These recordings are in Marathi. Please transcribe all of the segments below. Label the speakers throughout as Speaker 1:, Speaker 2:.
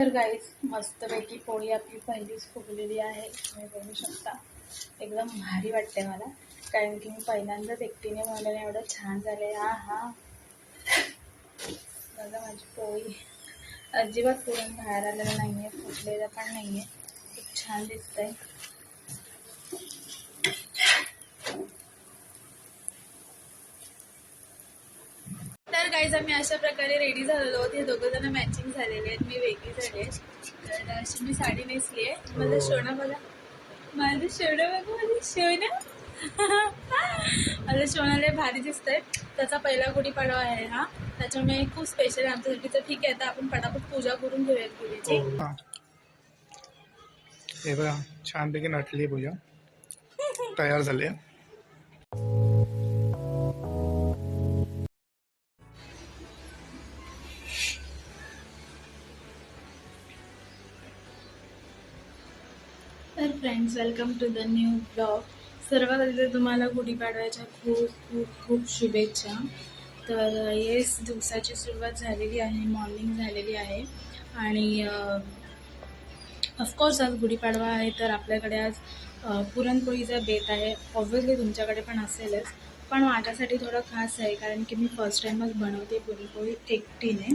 Speaker 1: तर गाईज मस्तपैकी पोळी आपली पहिलीच फुगलेली आहे. तुम्ही बघू शकता. एकदम भारी वाटते मला. कारण की मी पहिल्यांदाच एकटीने बनवल्याने एवढं छान झाले हा हा. बघा माझी पोळी. अजिबात पुरण बाहेर आलेलं नाही आहे फुटलेलं पण नाही आहे खूप छान दिसतंय तर गाईज आम्ही अशा प्रकारे रेडी झालेलो आहोत. हे दोघं जण मॅचिंग झालेले आहेत. मी वेगळी झाली आहे. तर अशी मी साडी नेसली आहे. माझं शोणं बघा. माझं शोणं बघा. माझं शोणं माझं शोणं लय भारी दिसतंय. त्याचा पहिला गुढीपाडवा आहे हा. त्याच्यामुळे खूप स्पेशल आहे आमच्यासाठी. तर ठीक आहे आता आपण पटापट पूजा करून घेऊयात गुढीची.
Speaker 2: हा. हे. बघा छानपैकी नटली पूजा. तयार झाली आहे.
Speaker 1: Friends welcome to the new blog सर्वात आधी तर तुम्हाला गुढीपाडव्याच्या खूप खूप खूप शुभेच्छा. तर येस दिवसाची सुरुवात झालेली आहे मॉर्निंग झालेली आहे. आणि uh, ऑफकोर्स आज गुढीपाडवा आहे तर आपल्याकडे आज uh, पुरणपोळीचा बेत आहे. ऑब्व्हियसली तुमच्याकडे पण असेलच. पण माझ्यासाठी थोडं खास आहे कारण की मी फर्स्ट टाईमच बनवते पुरणपोळी एकटीने.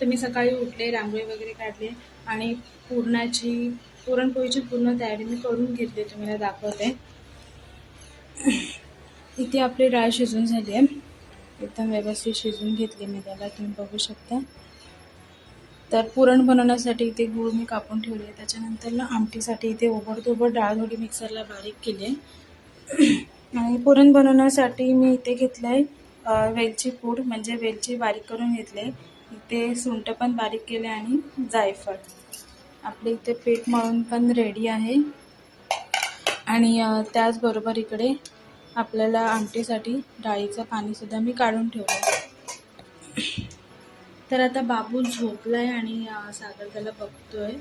Speaker 1: तर मी सकाळी उठले रांगोळी वगैरे काढले. आणि पुरणाची पुरणपोळीची पूर्ण तयारी मी करून घेतली तुम्हाला दाखवते. इथे आपली डाळ शिजून झाली आहे. एकदम व्यवस्थित शिजून घेतली मी त्याला तुम्ही बघू शकता. तर पुरण बनवण्यासाठी इथे गूळ मी कापून ठेवली आहे. त्याच्यानंतर ना आमटीसाठी इथे ओबडतोबड डाळ थोडी मिक्सरला बारीक केली आहे. आणि पुरण बनवण्यासाठी मी इथे घेतलं आहे वेलची पूड म्हणजे वेलची बारीक करून घेतले इथे सुंठ पण बारीक केले आणि जायफळ. आपले इथे पीठ मळून पण रेडी आहे. आणि त्याचबरोबर इकडे आपल्याला आमटीसाठी डाळीचं पाणीसुद्धा मी काढून ठेवलं तर आता बाबू झोपलाय आणि सागर त्याला बघतोय.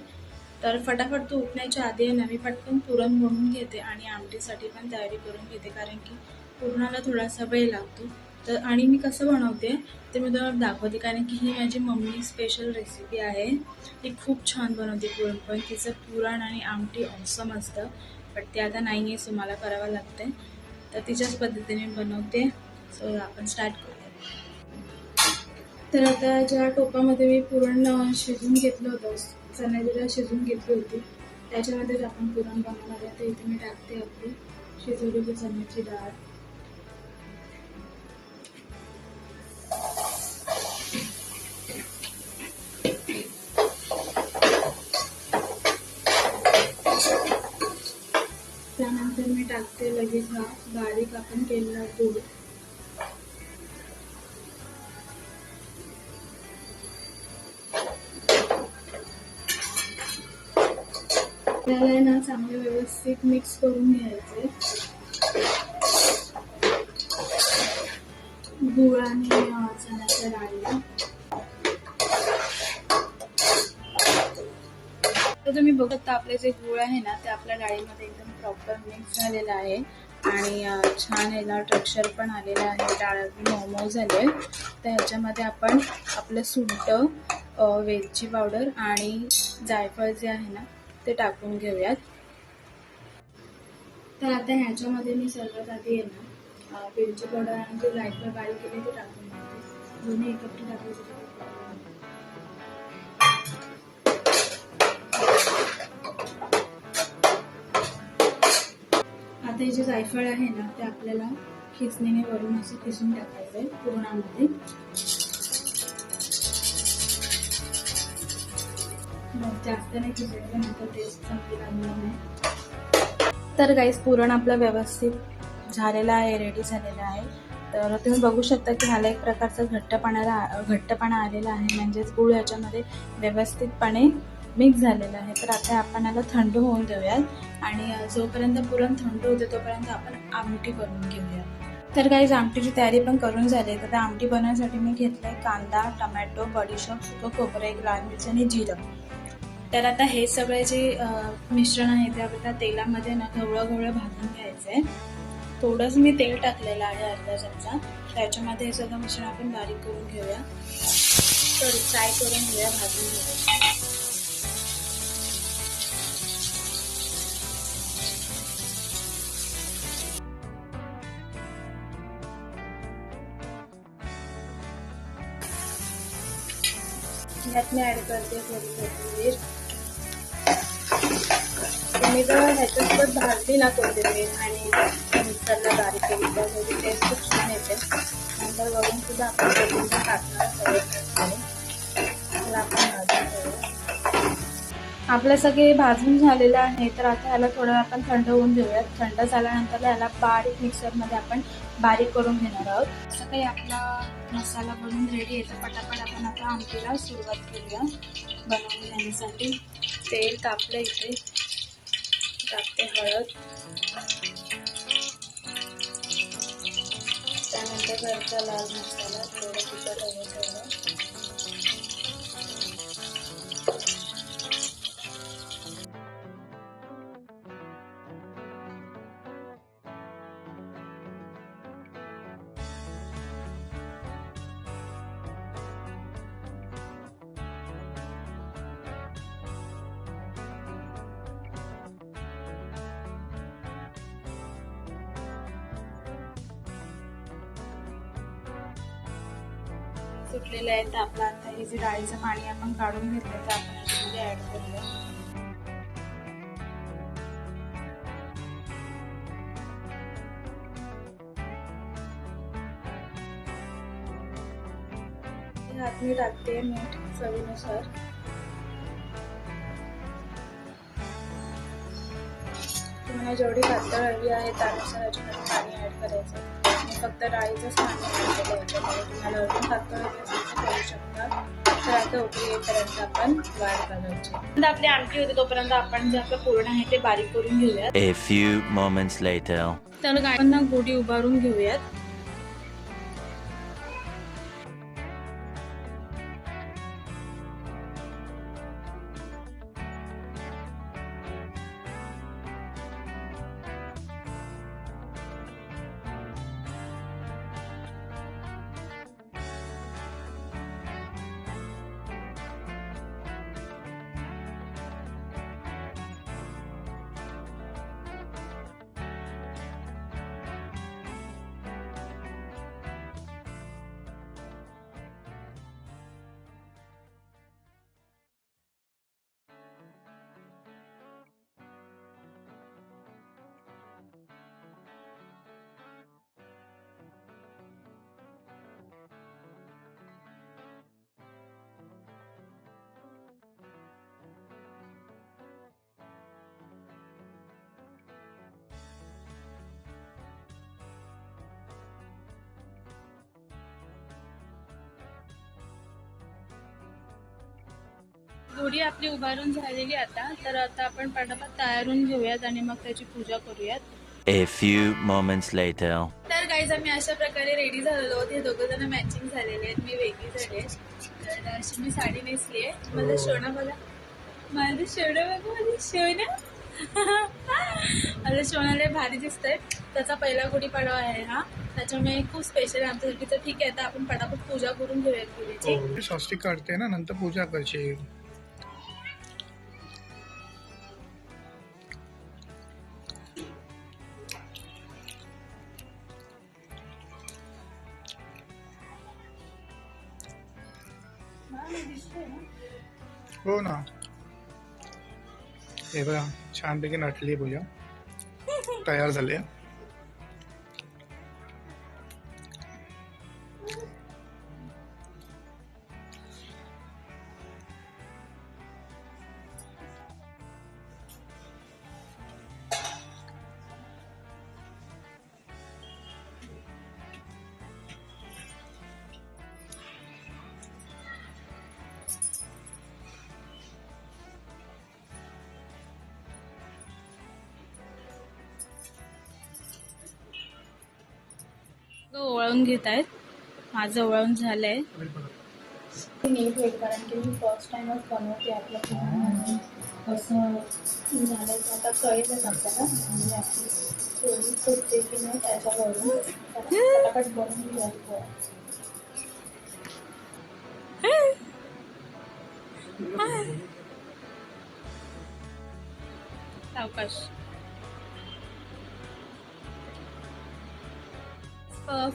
Speaker 1: तर फटाफट तो उठण्याच्या आधी आहे ना मी पटकन पुरण म्हणून घेते आणि आमटीसाठी पण तयारी करून घेते कारण की पुरणाला थोडासा वेळ लागतो. तर आणि मी कसं बनवते ते मी तुम्हाला दाखवते कारण की ही माझी मम्मी स्पेशल रेसिपी आहे. ती खूप छान बनवते पुरणपोळी तिचं पुरण आणि आमटी ऑसम असतं. बट ते आता नाही आहे सो मला करावं लागते तर तिच्याच पद्धतीने बनवते. सो आपण स्टार्ट करूया. तर आता ज्या टोपामध्ये मी पुरण शिजून घेतलं होतं चण्याची शिजून घेतली होती त्याच्यामध्येच आपण पुरण बनवणार आहे. तर इथे मी टाकते आपली शिजवलेली चण्याची डाळ. त्यानंतर मी टाकते लगेच हा. बारीक आपण केलेला दूध आपल्याला ना चांगले व्यवस्थित मिक्स करून घ्यायचे. गुळ आणि अं, चण्याच्या डाळीला. तुम्ही बघत आपले जे गुळ आहे ना ते आपल्या डाळीमध्ये एकदम प्रॉपर मिक्स झालेलं आहे. आणि छान याला टेक्स्चर पण आलेलं आहे. डाळ मऊ झाले तर ह्याच्यामध्ये आपण आपलं सुंट वेलची पावडर आणि जायफळ जे आहे ना ते टाकून घेऊयात. तर आता ह्याच्यामध्ये मी सर्वात आधी आहे ना वेलची पावडर आणि जे जायफळ बारीक केले ते टाकून घेते. दोन्ही एकत्र टाकायचे. आता हे जे जायफळ आहे ना ते आपल्याला खिचणीने वरून असं खिसून टाकायचं आहे पुरणामध्ये. मग जास्त नाही खिसायचं नंतर टेस्ट चांगली लागणार नाही. तर गाईस पुरण आपलं व्यवस्थित झालेलं आहे रेडी झालेलं आहे. तर तुम्ही बघू शकता की ह्याला एक प्रकारचा घट्टपणाला घट्टपणा आलेला आहे. म्हणजेच गुळ ह्याच्यामध्ये व्यवस्थितपणे मिक्स झालेलं आहे. तर आता आपण याला थंड होऊन देऊयात. आणि जोपर्यंत पुरण थंड होते तोपर्यंत आपण आमटी करून घेऊया. तर काही आमटीची तयारी पण करून झाली तर त्या आमटी बनवण्यासाठी मी घेतलंय कांदा टमॅटो बडीशेप सुकं खोबरं एक लाल मिरची आणि जिरं. तर आता हे सगळे जे मिश्रण आहे ते आपल्या तेलामध्ये ना गवळं गवळं भाजून घ्यायचं आहे थोडंच मी तेल टाकलेलं आहे अर्धा चमचा. त्याच्यामध्ये हे सगळं मिश्रण आपण बारीक करून घेऊया. तर फ्राय करून घेऊया भाजून घेऊया ह्यात मी ॲड करते थोडी कोथिंबीर. तुम्ही जर ह्याच्यासोबत भाजली ना कोथिंबीर आणि मिक्सरला बारीक केली तर त्याची टेस्ट खूप छान येते. नंतर बघून सुद्धा आपण कोथिंबीर टाकणार सगळं आपण आपलं सगळे भाजून झालेलं आहे तर आता ह्याला थोडं आपण थंड होऊन देऊयात. थंड झाल्यानंतर ह्याला बारीक मिक्सरमध्ये आपण बारीक करून घेणार आहोत. असं काही आपला मसाला बनवून रेडी आहे तर पटापट आपण आता आमटीला सुरुवात करूया. बनवून घेण्यासाठी तेल तापलं इथे. टाकते हळद. त्यानंतर घरचा लाल मसाला थोडं थोडं सुटलेलं आहे तर आपलं आता हे जे डाळीचं पाणी आपण काढून घेतलं तर आपण याच्यामध्ये ऍड करूया. ह्यात मी टाकते मीठ चवीनुसार. तुम्हाला जेवढी पातळ हवी आहे त्यानुसार याच्यामध्ये पाणी ऍड करायचं फक्त डाळीचंच पाणी केलं याच्यामध्ये तुम्हाला अजून पातळ करू शकता. तर आता उकळी येईपर्यंत आपण वाढ आपली आमटी होते तोपर्यंत आपण जे आपलं पूर्ण आहे ते बारीक करून घेऊयात.
Speaker 3: A few moments later.
Speaker 1: तर गायबांना गोडी उभारून घेऊयात. गोडी आपली उभारून झालेली आता तर आता आपण पटापट तयार होऊन घेऊयात आणि मग त्याची पूजा करूयात.
Speaker 3: A few moments later.
Speaker 1: तर गाईज आम्ही अशा प्रकारे रेडी झालेलो आहोत. हे दोघं जण मॅचिंग झालेले आहेत. मी वेगळी झाली आहे. तर अशी मी साडी नेसली आहे. माझं शोणा बघा. माझं शोणा बघा माझं शोणा. माझं शोणाला भारी दिसतंय. त्याचा पहिला गुढीपाडवा आहे हा. त्याच्यामुळे खूप स्पेशल आहे आमच्यासाठी तर ठीक आहे आता आपण पटापट पूजा करून घेऊयात गुढीची.
Speaker 2: हो काढते ना नंतर पूजा करशील. हो ना. हे बघा छानपैकी नटली पूजा तयार झाली. आहे.
Speaker 1: ओवाळून घेत आहेत. माझं ओवाळून झालंय. होईल कारण की मी फर्स्ट टाइमच बनवते आपलं झालं तर आता कळेलच आपल्याला. म्हणजे आपली पोळी फुटते की नाही त्याच्यावरून. तर पटापट बनवून घ्यायचं. सावकाश.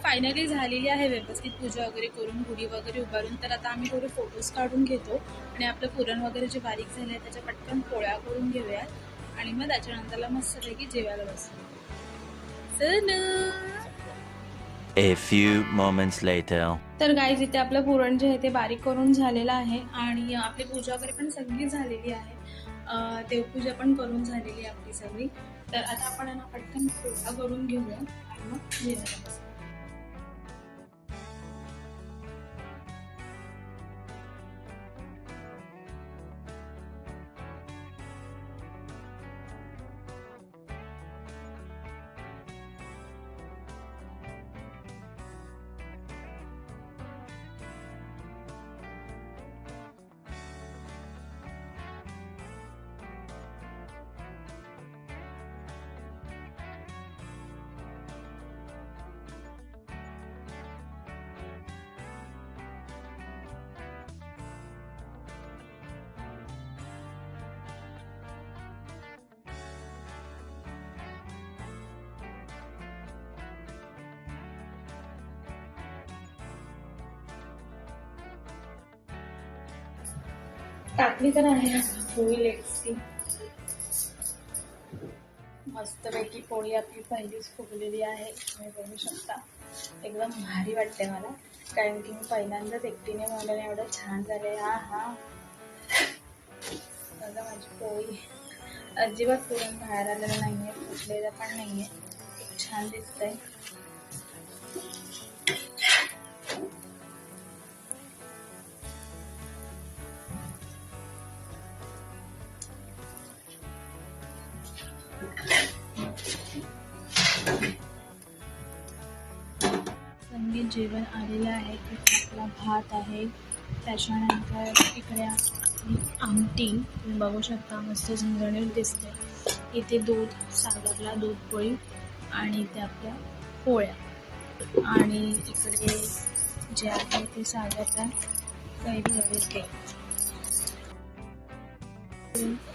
Speaker 1: फायनली झालेली आहे व्यवस्थित पूजा वगैरे करून गुढी वगैरे उभारून. तर आता आम्ही थोडे फोटोज काढून घेतो आणि आपलं पुरण वगैरे जे बारीक झालं आहे त्याच्या पटकन पोळ्या करून घेऊयात. आणि मग त्याच्यानंतरला मस्तपैकी जेवायला बसतो
Speaker 3: A few moments later.
Speaker 1: तर गाईज इथे आपलं पुरण जे आहे ते बारीक करून झालेलं आहे आणि आपली पूजा वगैरे पण सगळी झालेली आहे. देवपूजा पण करून झालेली आहे आपली सगळी. तर आता आपण पटकन पोळा करून घेऊया आणि मग जेवायला टाकली तर आहे पोळी लेटची मस्तपैकी पोळी आपली पहिलीच फुगलेली आहे. तुम्ही बघू शकता. एकदम भारी वाटते मला. कारण की मी पहिल्यांदाच एकटीने बनवल्याने एवढं छान झालं हा हा. बघा माझी पोळी. अजिबात पुरून बाहेर आलेलं नाही आहे फुटलेलं पण नाही आहे खूप छान दिसतंय. संगीत जेवण आलेलं आहे आपला भात आहे. त्याच्यानंतर इकडे आमटी. तुम्ही बघू शकता मस्त झणझणीत दिसते. इथे दूध सागरला दूध पोळी आणि इथे आपल्या पोळ्या. आणि इकडे जे आहे ते सागरला कैरी हवे ते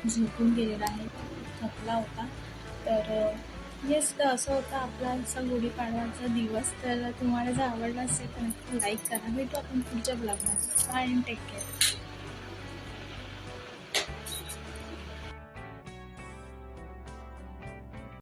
Speaker 1: झोपून गेलेलं आहे. थकला होता. तर येस तर असं होता आपला असा गुढीपाडवाचा दिवस. तर तुम्हाला जर आवडला असेल तर नक्की लाईक करा. भेटू आपण पुढच्या ब्लॉगमध्ये बाय अँड टेक केअर